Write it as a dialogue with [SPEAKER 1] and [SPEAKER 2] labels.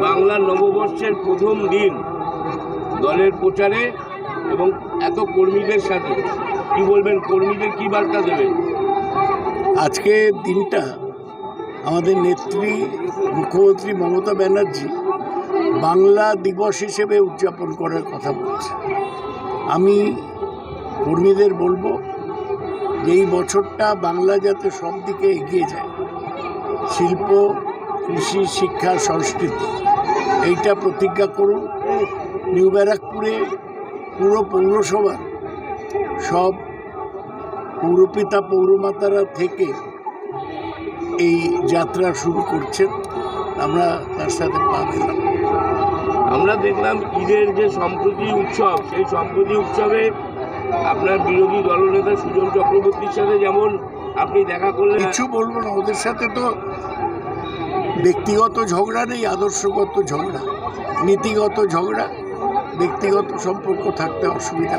[SPEAKER 1] বাংলা নববর্ষের প্রথম দিন দলের প্রচারে এবং এত কর্মীদের সাথে। কি বলবেন, কর্মীদের কি বার্তা দেবেন?
[SPEAKER 2] আজকে দিনটা আমাদের নেত্রী মুখ্যমন্ত্রী মমতা ব্যানার্জি বাংলা দিবস হিসেবে উদযাপন করার কথা বলছে। আমি কর্মীদের বলব যে এই বছরটা বাংলা যাতে সব দিকে এগিয়ে যায়। শিল্প কৃষি শিক্ষা সংস্কৃতি। এইটা প্রতিজ্ঞা করুন। নিউ ব্যারাকপুরে পুরো পৌরসভার সব পৌরপিতা পৌরমাতারা থেকে এই যাত্রা শুরু করছেন। আমরা তার সাথে পা দিলাম।
[SPEAKER 1] আমরা দেখলাম ঈদের যে সম্প্রতি উৎসব সেই সম্প্রতি উৎসবে আপনার বিরোধী দলনেতা সুজন চক্রবর্তীর সাথে যেমন আপনি দেখা করলেন।
[SPEAKER 2] কিছু বলব না ওদের সাথে তো ব্যক্তিগত ঝগড়া নেই আদর্শগত ঝগড়া। নীতিগত ঝগড়া ব্যক্তিগত সম্পর্ক থাকতে অসুবিধা